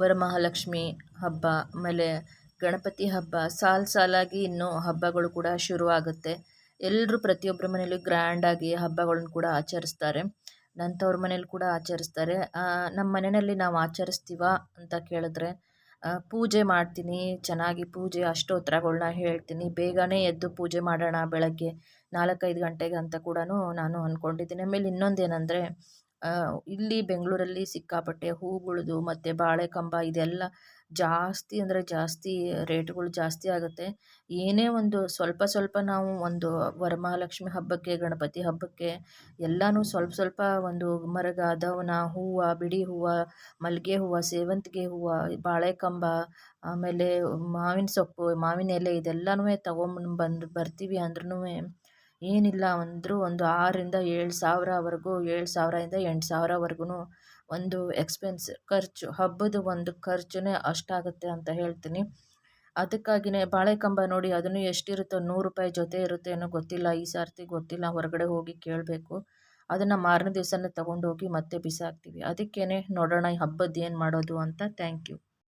ವರಮಹಾಲಕ್ಷ್ಮಿ ಹಬ್ಬ, ಆಮೇಲೆ ಗಣಪತಿ ಹಬ್ಬ, ಸಾಲು ಸಾಲಾಗಿ ಇನ್ನೂ ಹಬ್ಬಗಳು ಕೂಡ ಶುರುವಾಗುತ್ತೆ. ಎಲ್ಲರೂ ಪ್ರತಿಯೊಬ್ಬರ ಮನೇಲಿ ಗ್ರ್ಯಾಂಡಾಗಿ ಹಬ್ಬಗಳನ್ನು ಕೂಡ ಆಚರಿಸ್ತಾರೆ. ನನ್ನ ತವ್ರ ಮನೇಲಿ ಕೂಡ ಆಚರಿಸ್ತಾರೆ. ನಮ್ಮ ಮನೆಯಲ್ಲಿ ನಾವು ಆಚರಿಸ್ತೀವ ಅಂತ ಕೇಳಿದ್ರೆ ಪೂಜೆ ಮಾಡ್ತೀನಿ, ಚೆನ್ನಾಗಿ ಪೂಜೆ ಅಷ್ಟೋತ್ತರಗಳನ್ನ ಹೇಳ್ತೀನಿ, ಬೇಗನೆ ಎದ್ದು ಪೂಜೆ ಮಾಡೋಣ ಬೆಳಗ್ಗೆ ನಾಲ್ಕೈದು ಗಂಟೆಗೆ ಅಂತ ಕೂಡ ನಾನು ಅಂದ್ಕೊಂಡಿದ್ದೀನಿ ಆಮೇಲೆ ಇನ್ನೊಂದೇನೆಂದರೆ ಇಲ್ಲಿ ಬೆಂಗಳೂರಲ್ಲಿ ಸಿಕ್ಕಾಪಟ್ಟೆ ಹೂಗಳದು ಮತ್ತು ಬಾಳೆ ಕಂಬ ಇದೆಲ್ಲ ಜಾಸ್ತಿ ಅಂದರೆ ಜಾಸ್ತಿ ರೇಟ್ಗಳು ಜಾಸ್ತಿ ಆಗುತ್ತೆ. ಏನೇ ಒಂದು ಸ್ವಲ್ಪ ಸ್ವಲ್ಪ ನಾವು ಒಂದು ವರಮಹಾಲಕ್ಷ್ಮಿ ಹಬ್ಬಕ್ಕೆ, ಗಣಪತಿ ಹಬ್ಬಕ್ಕೆ ಎಲ್ಲನೂ ಸ್ವಲ್ಪ ಸ್ವಲ್ಪ ಒಂದು ಮರಗ, ದವನ, ಹೂವು, ಬಿಡಿ ಹೂವು, ಮಲ್ಲಿಗೆ ಹೂವು, ಸೇವಂತಿಗೆ ಹೂವು ಬಾಳೆ ಕಂಬ ಆಮೇಲೆ ಮಾವಿನ ಸೊಪ್ಪು, ಮಾವಿನ ಎಲೆ ಇದೆಲ್ಲನೂ ತಗೊಂಬಂದು ಬಂದು ಬರ್ತೀವಿ ಅಂದ್ರೂ ಏನಿಲ್ಲ ಅಂದರೂ ಒಂದು ಆರರಿಂದ ಏಳು ಸಾವಿರವರೆಗೂ ಏಳು ಸಾವಿರದಿಂದ ಎಂಟು ಸಾವಿರವರೆಗೂ ಒಂದು ಎಕ್ಸ್ಪೆನ್ಸ್ ಖರ್ಚು, ಹಬ್ಬದ ಒಂದು ಖರ್ಚುನೇ ಅಷ್ಟಾಗುತ್ತೆ ಅಂತ ಹೇಳ್ತೀನಿ. ಅದಕ್ಕಾಗಿಯೇ ಬಾಳೆಕಂಬ ನೋಡಿ, ಅದನ್ನು ಎಷ್ಟಿರುತ್ತೋ ನೂರು ರೂಪಾಯಿ ಜೊತೆ ಇರುತ್ತೆ ಏನೋ ಗೊತ್ತಿಲ್ಲ, ಈ ಸಾರ್ತಿ ಗೊತ್ತಿಲ್ಲ, ಹೊರಗಡೆ ಹೋಗಿ ಕೇಳಬೇಕು. ಅದನ್ನು ಮಾರನೇ ದಿವಸನೇ ತಗೊಂಡೋಗಿ ಮತ್ತೆ ಬಿಸಾಕ್ತೀವಿ. ಅದಕ್ಕೇ ನೋಡೋಣ ಈ ಹಬ್ಬದ್ದು ಏನು ಮಾಡೋದು ಅಂತ. Thank you